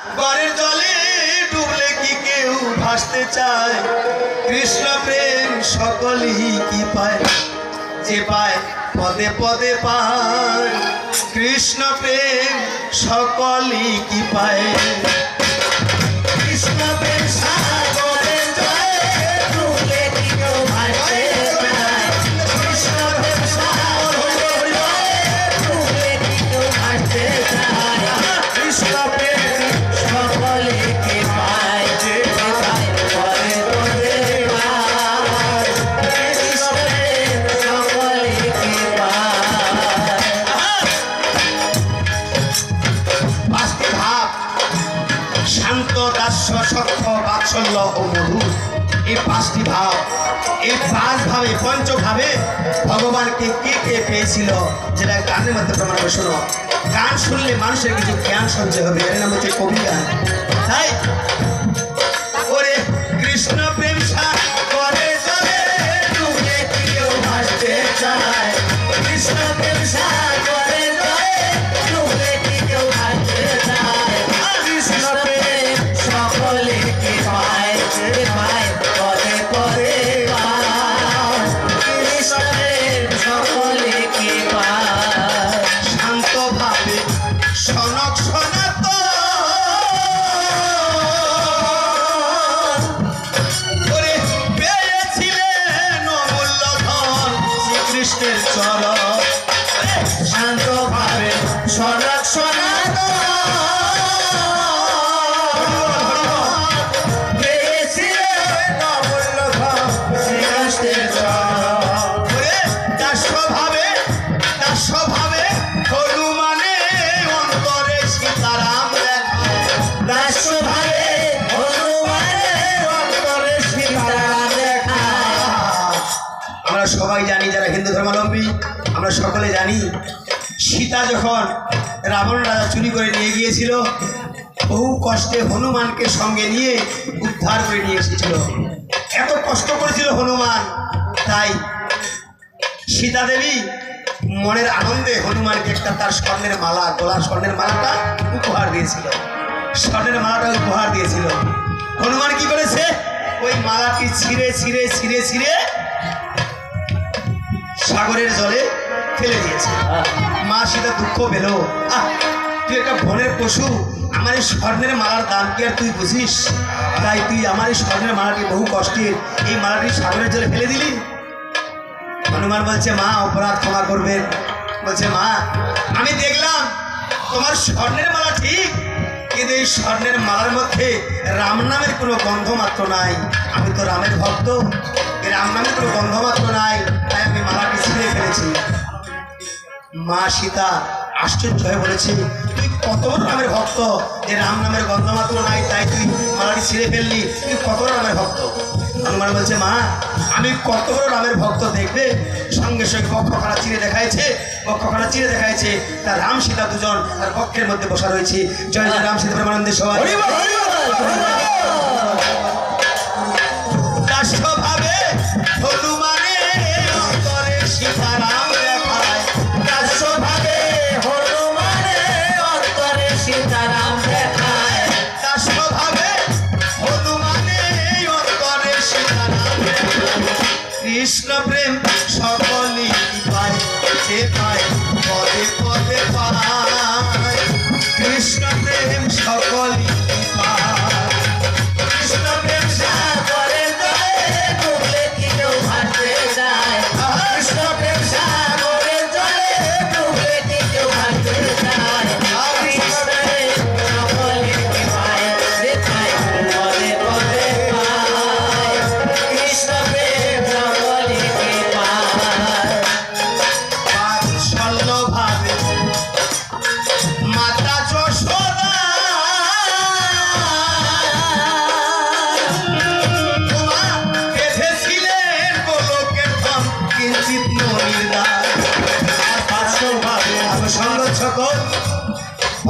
গড়ের জলে ডুবলে কি কেউ ভাসতে চায়? কৃষ্ণ প্রেম সকলই কি পায়? যে পায়, পদে পদে পায়। কৃষ্ণ প্রেম সকলই কি পায়? বাৎসল্য ও মধুর। এই পাঁচটি ভাব এই পাঁচ ভাবে, পঞ্চভাবে ভগবানকে কে কে পেয়েছিল? যেটা গানের মধ্যে প্রমাণ করে শোনো। গান শুনলে মানুষের কিছু জ্ঞান সঞ্চয় হবে, এর নাম হচ্ছে কবি গান তাই আমরা সকলে জানি, সীতা যখন রাবণ রাজা চুরি করে নিয়ে গিয়েছিল, বহু কষ্টে হনুমানকে সঙ্গে নিয়ে উদ্ধার করে নিয়ে এসেছিল। এত কষ্ট করেছিল হনুমান, তাই সীতা দেবী মনের আনন্দে হনুমানকে একটা তার স্বর্ণের মালা, গলার স্বর্ণের মালাটা উপহার দিয়েছিল। স্বর্ণের মালাটা উপহার দিয়েছিল। হনুমান কি করেছে? ওই মালাটি ছিঁড়ে ছিঁড়ে ছিঁড়ে ছিঁড়ে সাগরের জলে ফেলে দিয়েছে। মা সীতা দুঃখ পেল। আহ, তুই একটা বনের পশু, আমার এই স্বর্ণের মালার দাম কি আর তুই বুঝিস? তাই তুই আমার এই স্বর্ণের মালাটি বহু কষ্টের এই মালাটি সাগরের জলে ফেলে দিলি? হনুমান বলছে, মা, অপরাধ ক্ষমা করবেন বলছে, মা, আমি দেখলাম তোমার স্বর্ণের মালা ঠিক, কিন্তু এই স্বর্ণের মালার মধ্যে রাম নামের কোনো গন্ধ মাত্র নাই। আমি তো রামের ভক্ত, এই রাম নামের কোনো গন্ধ মাত্র নাই, তাই আমি মালাটি ছিঁড়ে ফেলেছি। মা সীতা আশ্চর্য হয়ে বলেছে, তুই কত রামের ভক্ত? যে রাম নামের গন্ধ মাত্র নাই, তাই তুই মালাটি ছিঁড়ে ফেললি। তুই কত রামের ভক্ত? হনুমান বলছে, মা, আমি কত বড় রামের ভক্ত দেখবে? সঙ্গে সঙ্গে বক্ষখানা চিরে দেখাইছে, বক্ষখানা চিরে দেখাইছে তার রাম সীতা দুজন তার পক্ষের মধ্যে বসা রয়েছে। জয় রাম সীতা প্রেমানন্দে সবাই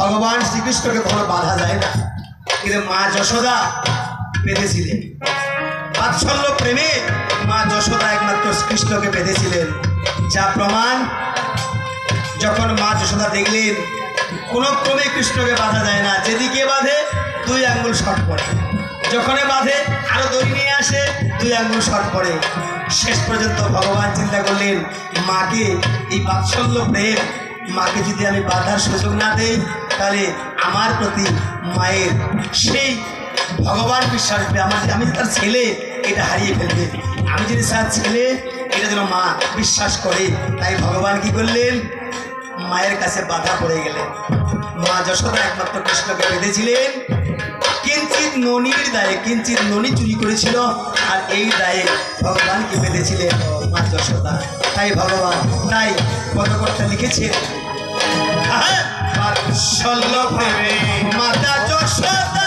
ভগবান শ্রীকৃষ্ণকে কোনো বাধা যায় না। কিন্তু মা যশোদা বেঁধেছিলেন। বাৎসল্য প্রেমে মা যশোদা একমাত্র কৃষ্ণকে বেঁধেছিলেন। যা প্রমাণ যখন মা যশোদা দেখলেন, কোনো ক্রমে কৃষ্ণকে বাধা যায় না। যেদিকে বাঁধে, দুই আঙ্গুল শর্ট পড়ে। যখনই বাঁধে, আরও দড়ি নিয়ে আসে, দুই আঙ্গুল শট পড়ে। শেষ পর্যন্ত ভগবান চিন্তা করলেন, মাকে, এই বাৎসল্য প্রেম, মাকে যদি আমি বাধার সুযোগ না দেই তাহলে আমার প্রতি মায়ের সেই ভগবান বিশ্বাস আমার আমি তার ছেলে এটা হারিয়ে ফেলবে। আমি যদি তার ছেলে এটা যেন মা বিশ্বাস করে তাই ভগবান কি করলেন? মায়ের কাছে বাধা পড়ে গেলেন। মা যশোদা একমাত্র কৃষ্ণকে বেঁধেছিলেন। কিঞ্চিত ননির দায়ে কিঞ্চিত ননি চুরি করেছিল আর এই দায়ে ভগবানকে বেঁধেছিলেন? মা যশোদা। তাই ভগবান তাই কত কথা লিখেছেন। হ্যাঁ, বাৎসল্য প্রেমে মাতা যশোদা।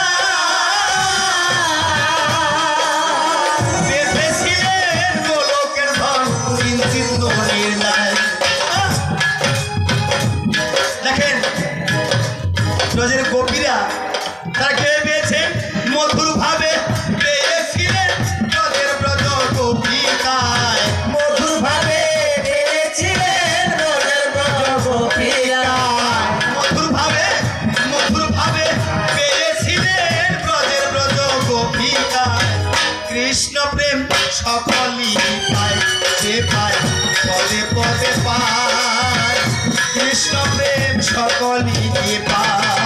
যে পদে পদে পায়। কৃষ্ণ প্রেম সকলই পায়।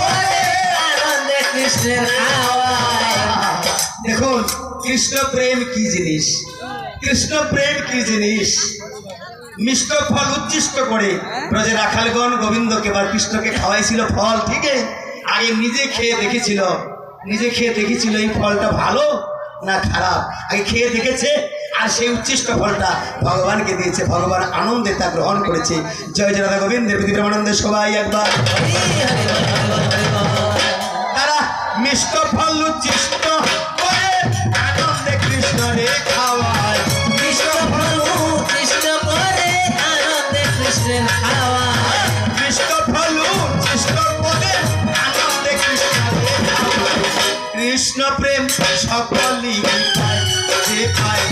করে আনন্দে কৃষ্ণের খাওয়ায়। দেখুন কৃষ্ণ প্রেম কি জিনিস? কৃষ্ণ প্রেম কি জিনিস? মিষ্ট ফল উচ্ছিষ্ট করে। ব্রজে রাখালগণ গোবিন্দকে বা কৃষ্ণকে খাওয়াইছিল ফল, ঠিক আগে নিজে খেয়ে দেখেছিল। নিজে খেয়ে দেখেছিল এই ফলটা ভালো না খারাপ? আগে খেয়ে দেখেছে আর সেই উচ্ছিষ্ট ফলটা ভগবানকে দিয়েছে। ভগবান আনন্দে তা গ্রহণ করেছে। জয় জয় রাধা গোবিন্দের পৃথিবীর আনন্দে সবাই একবার। তারা মিষ্ট ফল উচ্ছিষ্ট যে পায়